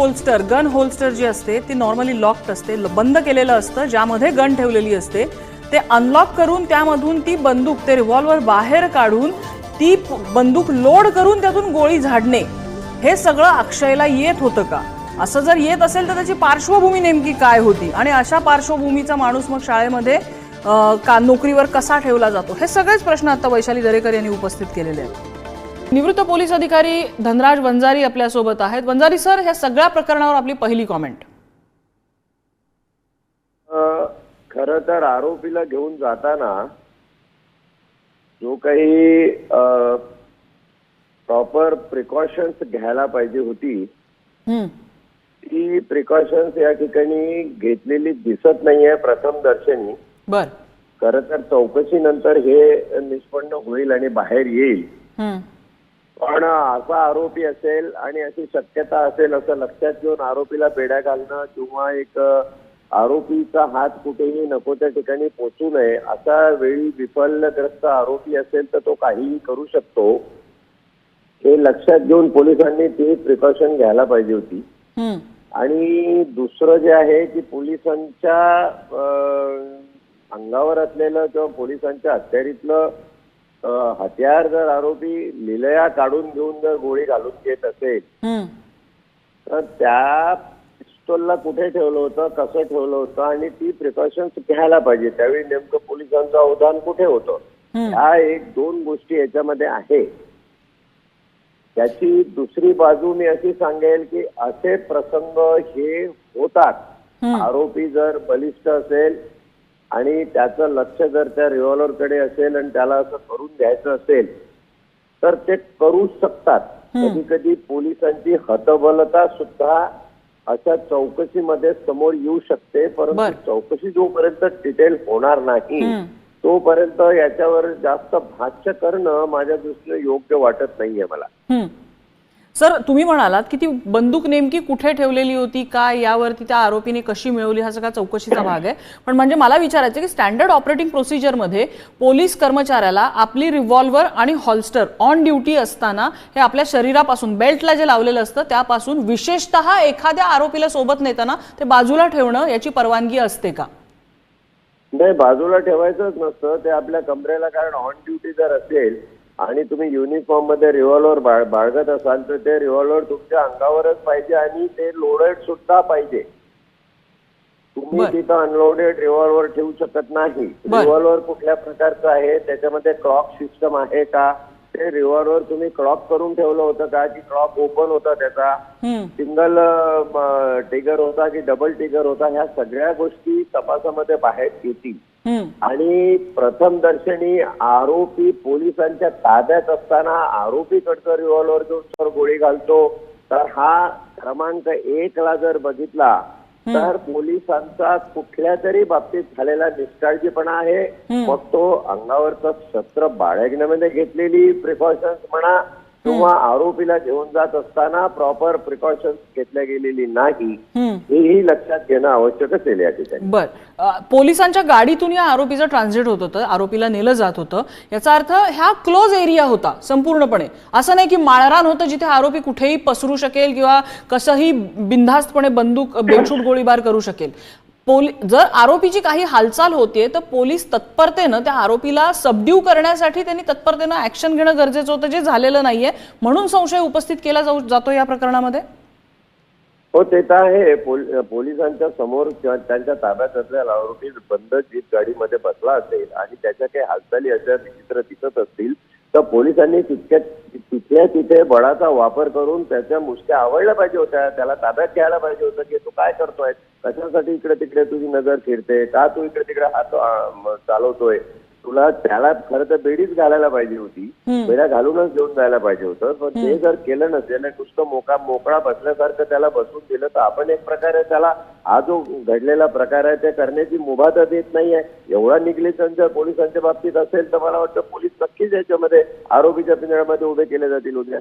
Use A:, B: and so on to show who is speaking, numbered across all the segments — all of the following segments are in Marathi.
A: होल्स्टर गन होल्स्टर जी असते ती नॉर्मली लॉक्ड असते बंद केलेलं असतं ज्यामध्ये गन ठेवलेली असते. ते अनलॉक करून त्यामधून ती बंदूक ते रिव्हॉल्वर बाहेर काढून ती बंदूक लोड करून त्यातून गोळी झाडणे हे सगळं अक्षयला येत होतं का? असं जर येत असेल तर त्याची पार्श्वभूमी नेमकी काय होती? आणि अशा पार्श्वभूमीचा माणूस मग शाळेमध्ये का नोकरीवर कसा ठेवला जातो? हे सगळेच प्रश्न आता वैशाली दरेकर यांनी उपस्थित केलेले आहेत. निवृत्त पोलीस अधिकारी धनराज वंजारी आपल्यासोबत आहेत. वंजारी सर ह्या सगळ्या प्रकरणावर आपली पहिली कॉमेंट
B: खर तर आरोपीला घेऊन जाताना जो काही प्रॉपर प्रिकॉशन्स घ्यायला पाहिजे होती ती प्रिकॉशन्स या ठिकाणी घेतलेली दिसत नाहीये प्रथम दर्शनी.
A: बर.
B: खर तर चौकशीनंतर हे निष्पन्न होईल आणि बाहेर येईल. पण असा आरोपी असेल आणि अशी शक्यता असेल असं लक्षात घेऊन आरोपीला बेड्या घालणं किंवा एक आरोपीचा हात कुठेही नको त्या ठिकाणी पोचू नये अशा वेळी विफलग्रस्त आरोपी असेल तर तो काहीही करू शकतो हे लक्षात घेऊन पोलिसांनी ती प्रिकॉशन घ्यायला पाहिजे होती. आणि दुसरं जे आहे की पोलिसांच्या अंगावर असलेलं किंवा पोलिसांच्या हत्यारीतलं अ, हत्यार जर आरोपी लिलया काढून घेऊन जर गोळी घालून घेत असेल. तर त्या पिस्तोलला कुठे ठेवलं होतं कसं ठेवलं होतं आणि ती प्रिकॉशन्स घ्यायला पाहिजे. त्यावेळी नेमकं पोलिसांचं अवधान कुठे होतं? ह्या एक दोन गोष्टी याच्यामध्ये आहे. त्याची दुसरी बाजू मी अशी सांगेल की असे प्रसंग हे होतात. आरोपी जर बलिष्ठ असेल आणि त्याचं लक्ष जर त्या रिव्हॉल्वर कडे असेल आणि त्याला असं करून घ्यायचं असेल तर ते करू शकतात कधी कधी पोलिसांची हतबलता सुद्धा अशा चौकशीमध्ये समोर येऊ शकते परंतु. चौकशी जोपर्यंत डिटेल होणार नाही. तोपर्यंत याच्यावर जास्त भाष्य करणं माझ्या दृष्टीने योग्य वाटत नाहीये मला.
A: सर तुम्ही म्हणालात की ती बंदूक नेमकी कुठे ठेवलेली होती काय यावरती त्या आरोपीने कशी मिळवली हा सगळा चौकशीचा भाग आहे. पण म्हणजे मला विचारायचं की स्टँडर्ड ऑपरेटिंग प्रोसिजरमध्ये पोलीस कर्मचाऱ्याला आपली रिव्हॉल्वर आणि हॉल्स्टर ऑन ड्युटी असताना हे आपल्या शरीरापासून बेल्टला जे लावलेलं असतं त्यापासून विशेषतः एखाद्या आरोपीला सोबत नेताना ते बाजूला ठेवणं याची परवानगी असते का?
B: नाही बाजूला ठेवायचंच नसतं. ते आपल्या कमरेला कारण ऑन ड्युटी जर असेल आणि तुम्ही युनिफॉर्ममध्ये रिव्हॉल्वर बाळ बाळगत असाल तर ते रिव्हॉल्वर तुमच्या अंगावरच पाहिजे आणि ते लोडेड सुद्धा पाहिजे तुम्ही. तिथं अनलोडेड रिव्हॉल्वर ठेवू शकत नाही. रिव्हॉल्वर कुठल्या प्रकारचं आहे त्याच्यामध्ये क्लॉक सिस्टम आहे का ते रिव्हॉल्वर तुम्ही क्लॉक करून ठेवलं होतं का की क्लॉक ओपन होता त्याचा. सिंगल टिगर होता की डबल टिगर होता ह्या सगळ्या गोष्टी तपासामध्ये बाहेर येतील. आणि प्रथम दर्शनी आरोपी पोलिसांच्या ताब्यात असताना आरोपीकडचं रिव्हॉल्वर घेऊन जर गोळी घालतो. तर हा क्रमांक एक ला जर बघितला तर पोलिसांचा कुठल्या तरी बाबतीत झालेला निष्काळजीपणा आहे. मग तो अंगावरचं शस्त्र बाळगण्यामध्ये घेतलेली प्रिकॉशन्स म्हणा किंवा आरोपीला घेऊन जात असताना प्रॉपर प्रिकॉशन्स घेतल्या गेलेली नाही. हेही लक्षात घेणं आवश्यक असेल या ठिकाणी.
A: बर. पोलिसांच्या गाडीतून या आरोपीचं ट्रान्झिट होत होतं आरोपीला नेलं जात होतं. याचा अर्थ ह्या क्लोज एरिया होता संपूर्णपणे. असं नाही की माळरान होतं जिथे आरोपी कुठेही पसरू शकेल किंवा कसंही बिनधास्तपणे बंदूक बेछूट गोळीबार करू शकेल. पोली जर आरोपीची काही हालचाल होतीये तर पोलीस तत्परतेनं त्या आरोपीला सबड्यू करण्यासाठी त्यांनी तत्परतेनं ऍक्शन घेणं गरजेचं होतं जे झालेलं नाहीये. म्हणून संशय उपस्थित केला जाऊ जातो या प्रकरणामध्ये?
B: हो ते तर आहे. पोलिसांच्या समोर किंवा त्यांच्या ताब्यात असलेला आरोपी बंद जीप गाडीमध्ये बसला असेल आणि त्याच्या काही हालचाली अशा विचित्र दिसत असतील तर पोलिसांनी तितक्या तिथल्या तिथे बळाचा वापर करून त्याच्या मुष्क्या आवडल्या पाहिजे होत्या. त्याला ताब्यात घ्यायला पाहिजे होतं की तू काय करतोय? कशासाठी इकडे तिकडे तुझी नजर फिरते? का तू इकडे तिकडे हात चालवतोय? तुला त्याला खरं तर बेडीच घालायला पाहिजे होती. बेड्या घालूनच घेऊन जायला पाहिजे होतं पण ते जर केलं नसेल आणि नुसतं मोका मोकळा बसल्यासारखं त्याला बसून दिलं तर आपण एक प्रकारे त्याला हा जो घडलेला प्रकार आहे ते करण्याची मुभा तर देत नाहीये. एवढा निग्लिजन्स जर पोलिसांच्या बाबतीत असेल तर मला वाटतं पोलीस नक्कीच याच्यामध्ये आरोपीच्या पिंजऱ्यामध्ये उभे केले जातील उद्या.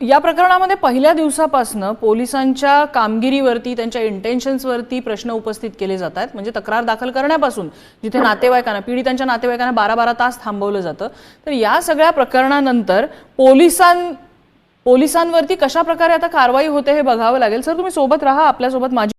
A: या प्रकरणामध्ये पहिल्या दिवसापासनं पोलिसांच्या कामगिरीवरती त्यांच्या इंटेन्शन्सवरती प्रश्न उपस्थित केले जात आहेत. म्हणजे तक्रार दाखल करण्यापासून जिथे नातेवाईकांना पीडितांच्या नातेवाईकांना बारा बारा तास थांबवलं जातं. तर या सगळ्या प्रकरणानंतर पोलिसां पोलिसांवरती कशा प्रकारे आता कारवाई होते हे बघावं लागेल. सर तुम्ही सोबत राहा. आपल्यासोबत माझी